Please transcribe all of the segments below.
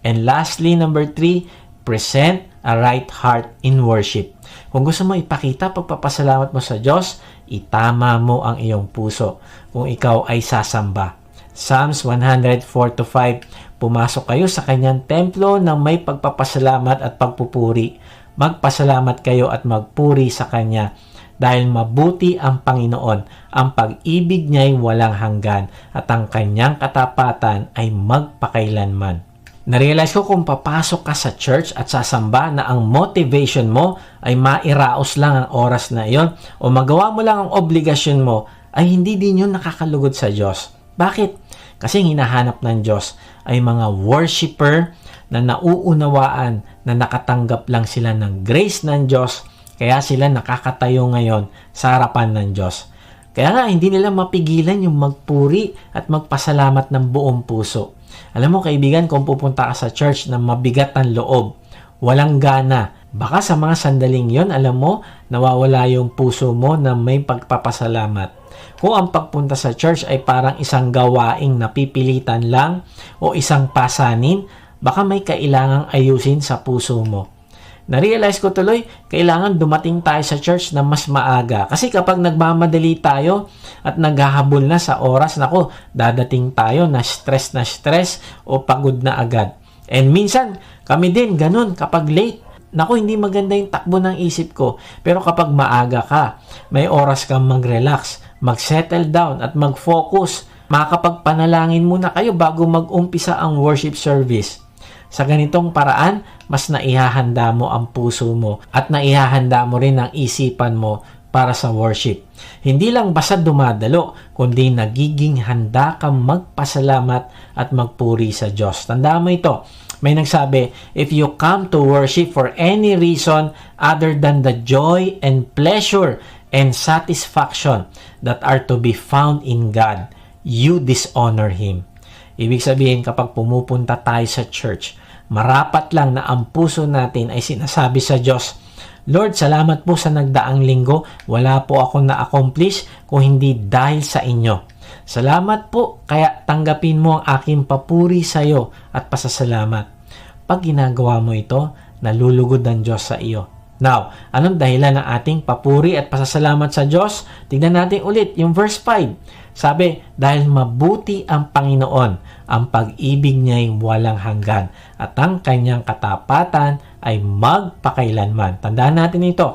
And lastly, number three, present a right heart in worship. Kung gusto mo ipakita pagpapasalamat mo sa Diyos, itama mo ang iyong puso kung ikaw ay sasamba. Psalms 104-5 Pumasok kayo sa kanyang templo ng may pagpapasalamat at pagpupuri. Magpasalamat kayo at magpuri sa kanya dahil mabuti ang Panginoon. Ang pag-ibig niya'y walang hanggan at ang kanyang katapatan ay magpakailanman. Narealize ko kung papasok ka sa church at sasamba na ang motivation mo ay mairaos lang ang oras na iyon o magawa mo lang ang obligasyon mo ay hindi din yun nakakalugod sa Diyos. Bakit? Kasi hinahanap ng Diyos ay mga worshiper na nauunawaan na nakatanggap lang sila ng grace ng Diyos kaya sila nakakatayo ngayon sa harapan ng Diyos. Kaya nga hindi nila mapigilan yung magpuri at magpasalamat ng buong puso. Alam mo kaibigan, kung pupunta ka sa church na mabigat ang loob, walang gana, baka sa mga sandaling yon alam mo, nawawala yung puso mo na may pagpapasalamat. Kung ang pagpunta sa church ay parang isang gawaing napipilitan lang o isang pasanin, baka may kailangang ayusin sa puso mo. Na-realize ko tuloy, kailangan dumating tayo sa church na mas maaga. Kasi kapag nagmamadali tayo at naghahabol na sa oras, nako, dadating tayo na stress na stress o pagod na agad. And minsan, kami din, ganun, kapag late, Nako, hindi maganda yung takbo ng isip ko. Pero kapag maaga ka, may oras kang mag-relax, mag-settle down at mag-focus. Makakapagpanalangin muna kayo bago mag-umpisa ang worship service. Sa ganitong paraan, mas naihahanda mo ang puso mo at naihahanda mo rin ang isipan mo para sa worship. Hindi lang basta dumadalo, kundi nagiging handa kang magpasalamat at magpuri sa Diyos. Tandaan mo ito, may nagsabi, if you come to worship for any reason other than the joy and pleasure and satisfaction that are to be found in God, you dishonor Him. Ibig sabihin, kapag pumupunta tayo sa church, marapat lang na ang puso natin ay sinasabi sa Diyos, Lord, salamat po sa nagdaang linggo. Wala po akong na-accomplish kung hindi dahil sa inyo. Salamat po, kaya tanggapin mo ang aking papuri sa iyo at pasasalamat. Pag ginagawa mo ito, nalulugod ang Diyos sa iyo. Now, anong dahilan ng ating papuri at pasasalamat sa Diyos? Tignan natin ulit yung verse 5. Sabi, dahil mabuti ang Panginoon, ang pag-ibig niya'y walang hanggan, at ang kanyang katapatan ay magpakailanman. Tandaan natin ito,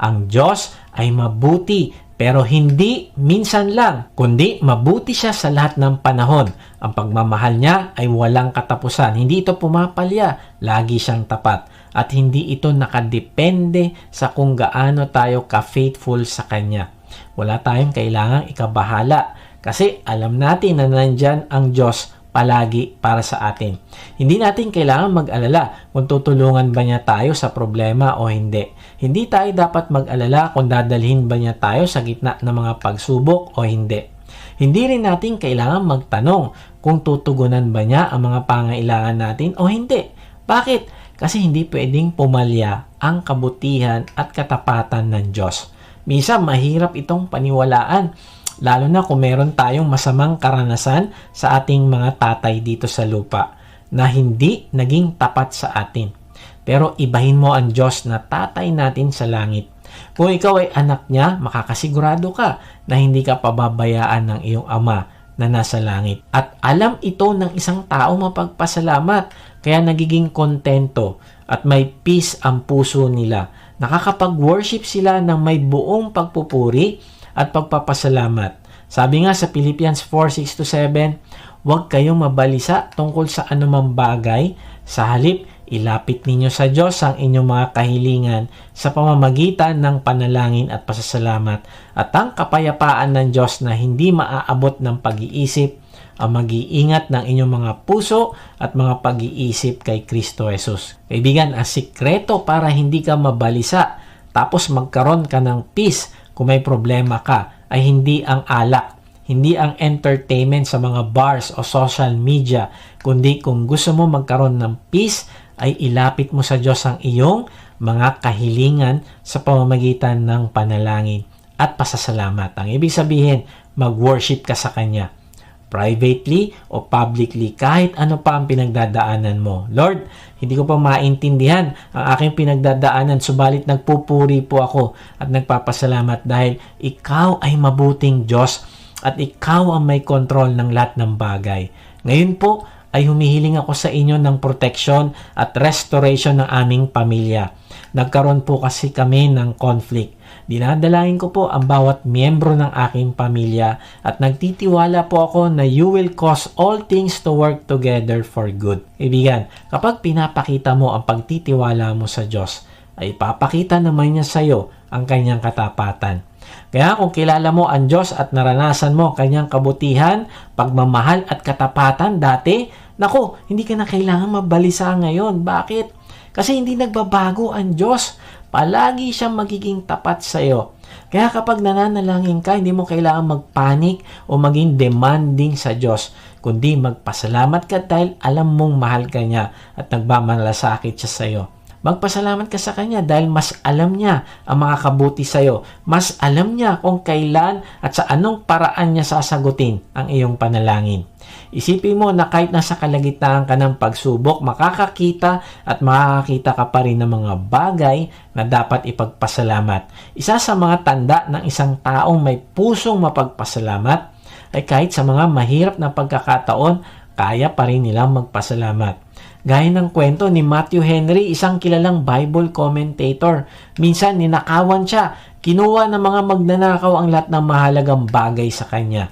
ang Diyos ay mabuti pero hindi minsan lang, kundi mabuti siya sa lahat ng panahon. Ang pagmamahal niya ay walang katapusan. Hindi ito pumapalya, lagi siyang tapat. At hindi ito nakadepende sa kung gaano tayo ka-faithful sa Kanya. Wala tayong kailangang ikabahala kasi alam natin na nandyan ang Diyos palagi para sa atin. Hindi natin kailangan mag-alala kung tutulungan ba niya tayo sa problema o hindi. Hindi tayo dapat mag-alala kung dadalhin ba niya tayo sa gitna ng mga pagsubok o hindi. Hindi rin natin kailangan magtanong kung tutugunan ba niya ang mga pangailangan natin o hindi. Bakit? Kasi hindi pwedeng pumalya ang kabutihan at katapatan ng Diyos. Minsan mahirap itong paniwalaan lalo na kung meron tayong masamang karanasan sa ating mga tatay dito sa lupa na hindi naging tapat sa atin. Pero ibahin mo ang Diyos na tatay natin sa langit. Kung ikaw ay anak niya, makakasigurado ka na hindi ka pababayaan ng iyong ama na nasa langit. At alam ito ng isang tao mapagpasalamat, kaya nagiging kontento at may peace ang puso nila. Nakakapag-worship sila ng may buong pagpupuri at pagpapasalamat. Sabi nga sa Philippians 4:6-7, huwag kayong mabalisa tungkol sa anumang bagay. Sa halip, ilapit ninyo sa Diyos ang inyong mga kahilingan sa pamamagitan ng panalangin at pasasalamat at ang kapayapaan ng Diyos na hindi maaabot ng pag-iisip ang mag-iingat ng inyong mga puso at mga pag-iisip kay Kristo Jesus. Kaibigan, ang sikreto para hindi ka mabalisa tapos magkaroon ka ng peace kung may problema ka ay hindi ang alak, hindi ang entertainment sa mga bars o social media, kundi kung gusto mo magkaroon ng peace, ay ilapit mo sa Diyos ang iyong mga kahilingan sa pamamagitan ng panalangin at pasasalamat. Ang ibig sabihin, mag-worship ka sa Kanya. Privately o publicly, kahit ano pa ang pinagdadaanan mo. Lord, hindi ko pa maintindihan ang aking pinagdadaanan, subalit nagpupuri po ako at nagpapasalamat dahil ikaw ay mabuting Diyos at ikaw ang may kontrol ng lahat ng bagay. Ngayon po, ay humihiling ako sa inyo ng protection at restoration ng aming pamilya. Nagkaroon po kasi kami ng conflict. Dinadalain ko po ang bawat miyembro ng aking pamilya at nagtitiwala po ako na you will cause all things to work together for good. Ibigan, kapag pinapakita mo ang pagtitiwala mo sa Diyos, ay papakita naman niya sa iyo ang kanyang katapatan. Kaya kung kilala mo ang Diyos at naranasan mo kanyang kabutihan, pagmamahal at katapatan dati, nako, hindi ka na kailangan mabalisa ngayon. Bakit? Kasi hindi nagbabago ang Diyos. Palagi siyang magiging tapat sa iyo. Kaya kapag nananalangin ka, hindi mo kailangan magpanik o maging demanding sa Diyos, kundi magpasalamat ka dahil alam mong mahal ka niya at nagmamalasakit siya sa iyo. Magpasalamat ka sa Kanya dahil mas alam niya ang makakabuti sa iyo. Mas alam niya kung kailan at sa anong paraan niya sasagutin ang iyong panalangin. Isipin mo na kahit nasa kalagitnaan ka ng pagsubok, makakakita at makakakita ka pa rin ng mga bagay na dapat ipagpasalamat. Isa sa mga tanda ng isang taong may pusong mapagpasalamat ay kahit sa mga mahirap na pagkakataon, kaya pa rin nilang magpasalamat. Gaya ng kwento ni Matthew Henry, isang kilalang Bible commentator. Minsan ninakawan siya. Kinuha ng mga magnanakaw ang lahat ng mahalagang bagay sa kanya.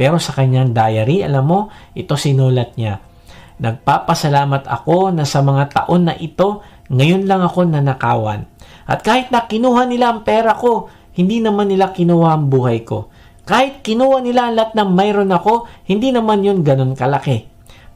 Pero sa kanyang diary, alam mo, ito sinulat niya. Nagpapasalamat ako na sa mga taon na ito, ngayon lang ako nanakawan. At kahit na kinuha nila ang pera ko, hindi naman nila kinuha ang buhay ko. Kahit kinuha nila ang lahat ng mayroon ako, hindi naman yun ganun kalaki.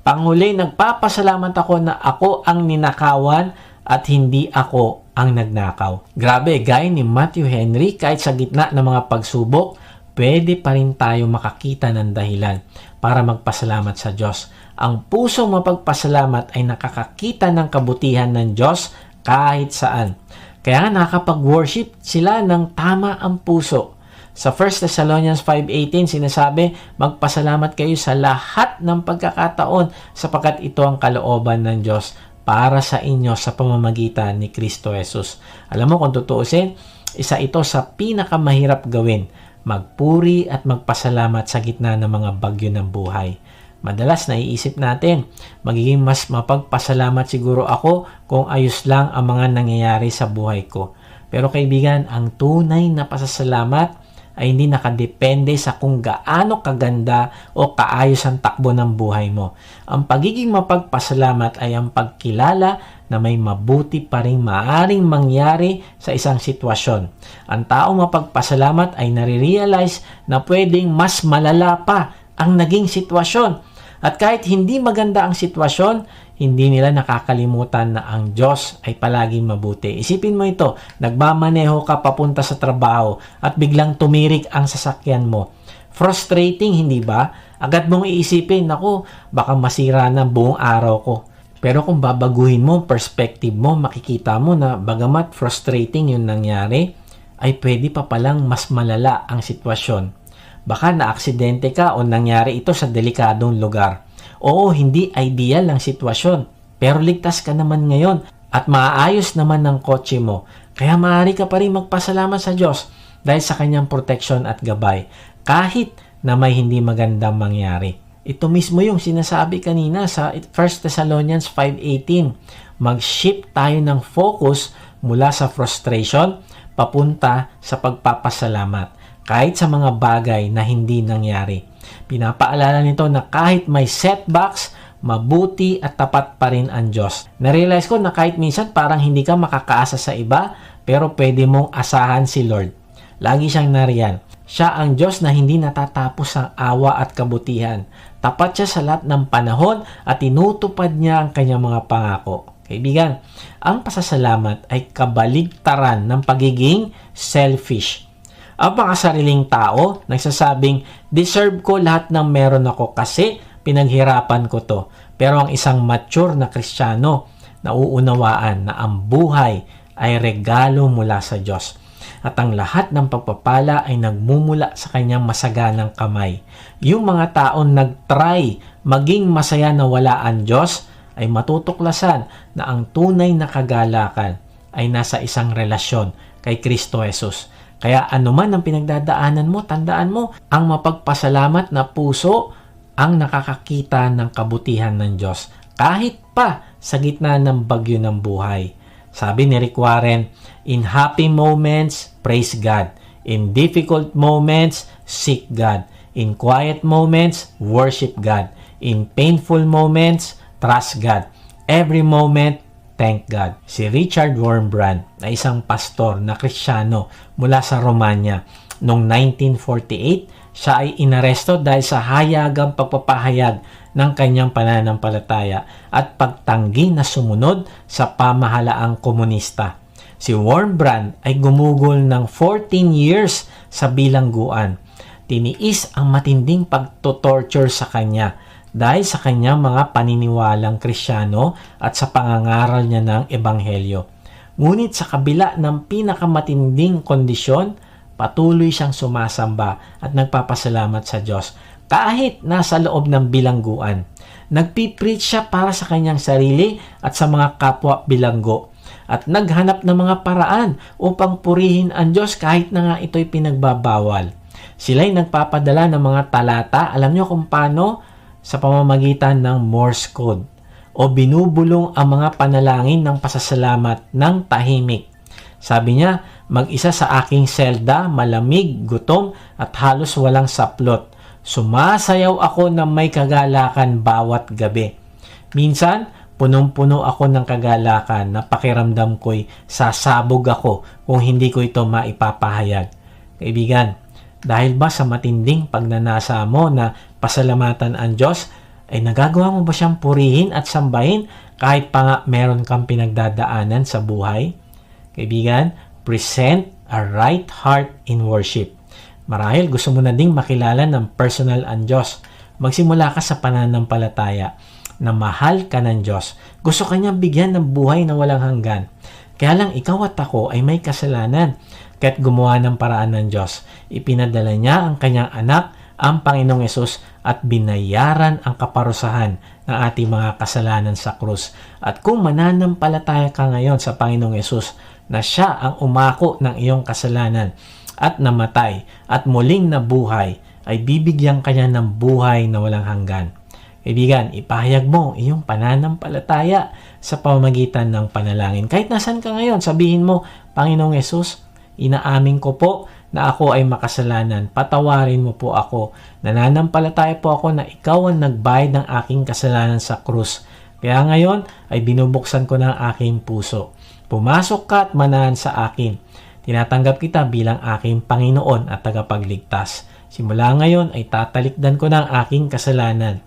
Panghuli, nagpapasalamat ako na ako ang ninakawan at hindi ako ang nagnakaw. Grabe, gaya ni Matthew Henry, kahit sa gitna ng mga pagsubok, pwede pa rin tayo makakita ng dahilan para magpasalamat sa Diyos. Ang pusong mapagpasalamat ay nakakakita ng kabutihan ng Diyos kahit saan. Kaya nakakapag-worship sila ng tama ang puso. Sa 1 Thessalonians 5.18, sinasabi, magpasalamat kayo sa lahat ng pagkakataon sapagkat ito ang kalooban ng Diyos para sa inyo sa pamamagitan ni Kristo Jesus. Alam mo kung tutuusin, isa ito sa pinakamahirap gawin, magpuri at magpasalamat sa gitna ng mga bagyo ng buhay. Madalas naiisip natin, magiging mas mapagpasalamat siguro ako kung ayos lang ang mga nangyayari sa buhay ko. Pero kaibigan, ang tunay na pasasalamat ay hindi nakadepende sa kung gaano kaganda o kaayos ang takbo ng buhay mo. Ang pagiging mapagpasalamat ay ang pagkilala na may mabuti pa rin maaring mangyari sa isang sitwasyon. Ang taong mapagpasalamat ay nare-realize na pwedeng mas malala pa ang naging sitwasyon. At kahit hindi maganda ang sitwasyon, hindi nila nakakalimutan na ang Diyos ay palaging mabuti. Isipin mo ito, nagmamaneho ka papunta sa trabaho at biglang tumirik ang sasakyan mo. Frustrating, hindi ba? Agad mong iisipin, ako, baka masira na buong araw ko. Pero kung babaguhin mo perspective mo, makikita mo na bagamat frustrating yung nangyari, ay pwede pa palang mas malala ang sitwasyon. Baka na-aksidente ka o nangyari ito sa delikadong lugar Oo, hindi ideal ang sitwasyon. Pero ligtas ka naman ngayon at maayos naman ng kotse mo. Kaya maaari ka pa rin magpasalamat sa Diyos dahil sa kanyang protection at gabay kahit na may hindi magandang mangyari. Ito mismo yung sinasabi kanina sa 1 Thessalonians 5.18. Mag-shift tayo ng focus mula sa frustration papunta sa pagpapasalamat kahit sa mga bagay na hindi nangyari. Pinapaalala nito na kahit may setbacks, mabuti at tapat pa rin ang Diyos. Narealize ko na kahit minsan parang hindi ka makakaasa sa iba, pero pwede mong asahan si Lord. Lagi siyang nariyan. Siya ang Diyos na hindi natatapos ang awa at kabutihan. Tapat siya sa lahat ng panahon at tinutupad niya ang kanyang mga pangako. Kaibigan, ang pasasalamat ay kabaligtaran ng pagiging selfish ang mga sariling tao nagsasabing, deserve ko lahat ng meron ako kasi pinaghirapan ko to. Pero ang isang mature na kristyano, nauunawaan na ang buhay ay regalo mula sa Diyos. At ang lahat ng pagpapala ay nagmumula sa kanyang masaganang kamay. Yung mga taong nagtry maging masaya na wala ang Diyos ay matutuklasan na ang tunay na kagalakan ay nasa isang relasyon kay Kristo Jesus. Kaya anuman ang pinagdadaanan mo, tandaan mo, ang mapagpasalamat na puso ang nakakakita ng kabutihan ng Diyos kahit pa sa gitna ng bagyo ng buhay. Sabi ni Rick Warren, in happy moments, praise God. In difficult moments, seek God. In quiet moments, worship God. In painful moments, trust God. Every moment, thank God. Si Richard Wurmbrand na isang pastor na kristyano mula sa Romania noong 1948, siya ay inaresto dahil sa hayagang pagpapahayag ng kanyang pananampalataya at pagtanggi na sumunod sa pamahalaang komunista. Si Wurmbrand ay gumugol ng 14 years sa bilangguan. Tiniis ang matinding pagtotorture sa kanya dahil sa kanyang mga paniniwalang krisyano at sa pangangaral niya ng ebanghelyo. Ngunit sa kabila ng pinakamatinding kondisyon, patuloy siyang sumasamba at nagpapasalamat sa Diyos kahit nasa loob ng bilangguan. Nagpipreach siya para sa kanyang sarili at sa mga kapwa bilanggo at naghanap ng mga paraan upang purihin ang Diyos kahit na nga ito'y pinagbabawal. Sila'y nagpapadala ng mga talata, alam niyo kung paano? Sa pamamagitan ng Morse code o binubulong ang mga panalangin ng pasasalamat ng tahimik. Sabi niya, mag-isa sa aking selda, malamig, gutom at halos walang saplot. Sumasayaw ako ng may kagalakan bawat gabi. Minsan, punong-puno ako ng kagalakan na pakiramdam ko'y sasabog ako kung hindi ko ito maipapahayag. Kaibigan, dahil ba sa matinding pagnanasa mo na pasalamatan ang Diyos, ay nagagawa mo ba siyang purihin at sambahin kahit pa nga meron kang pinagdadaanan sa buhay? Kaibigan, present a right heart in worship. Marahil gusto mo na ding makilala ng personal ang Diyos. Magsimula ka sa pananampalataya na mahal ka ng Diyos. Gusto kanya bigyan ng buhay na walang hanggan. Kaya lang ikaw at ako ay may kasalanan. Kaya't gumawa ng paraan ng Diyos. Ipinadala niya ang kanyang anak, ang Panginoong Yesus, at binayaran ang kaparusahan ng ating mga kasalanan sa krus. At kung mananampalataya ka ngayon sa Panginoong Yesus na siya ang umako ng iyong kasalanan at namatay at muling nabuhay, ay bibigyan kanya ng buhay na walang hanggan. Kaibigan, ipahayag mo iyong pananampalataya sa pamamagitan ng panalangin. Kahit nasan ka ngayon, sabihin mo, Panginoong Yesus, inaamin ko po na ako ay makasalanan. Patawarin mo po ako. Nananampalataya po ako na ikaw ang nagbayad ng aking kasalanan sa krus. Kaya ngayon ay binubuksan ko ng aking puso. Pumasok ka at manahan sa akin. Tinatanggap kita bilang aking Panginoon at tagapagligtas. Simula ngayon ay tatalikdan ko ng aking kasalanan.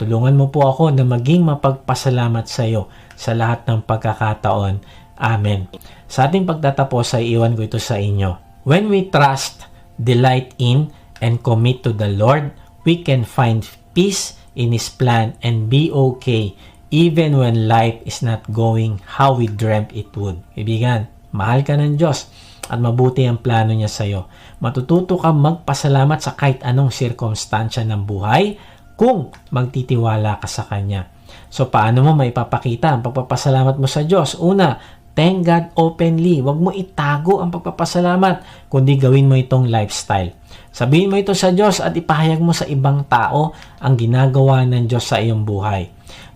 Tulungan mo po ako na maging mapagpasalamat sa iyo sa lahat ng pagkakataon. Amen. Sa ating pagtatapos ay iwan ko ito sa inyo. When we trust, delight in, and commit to the Lord, we can find peace in His plan and be okay even when life is not going how we dreamt it would. Ibigan, mahal ka ng Diyos at mabuti ang plano niya sa iyo. Matututo kang magpasalamat sa kahit anong sirkumstansya ng buhay kung magtitiwala ka sa Kanya. So, paano mo maipapakita ang pagpapasalamat mo sa Diyos? Una, thank God openly. Huwag mo itago ang pagpapasalamat, kundi gawin mo itong lifestyle. Sabihin mo ito sa Diyos at ipahayag mo sa ibang tao ang ginagawa ng Diyos sa iyong buhay.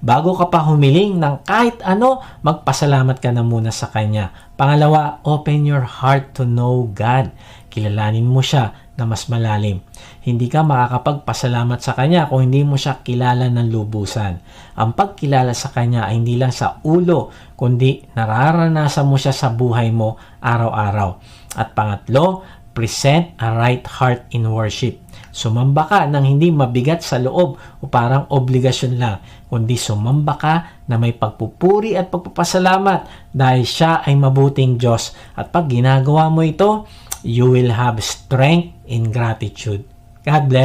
Bago ka pa humiling ng kahit ano, magpasalamat ka na muna sa Kanya. Pangalawa, open your heart to know God. Kilalanin mo siya na mas malalim. Hindi ka makakapagpasalamat sa Kanya kung hindi mo siya kilala ng lubusan. Ang pagkilala sa Kanya ay hindi lang sa ulo, kundi nararanasan mo siya sa buhay mo araw-araw. At pangatlo, present a right heart in worship. Sumamba ka nang hindi mabigat sa loob o parang obligasyon lang, kundi sumamba ka na may pagpupuri at pagpapasalamat dahil siya ay mabuting Diyos. At pag ginagawa mo ito, you will have strength in gratitude. God bless.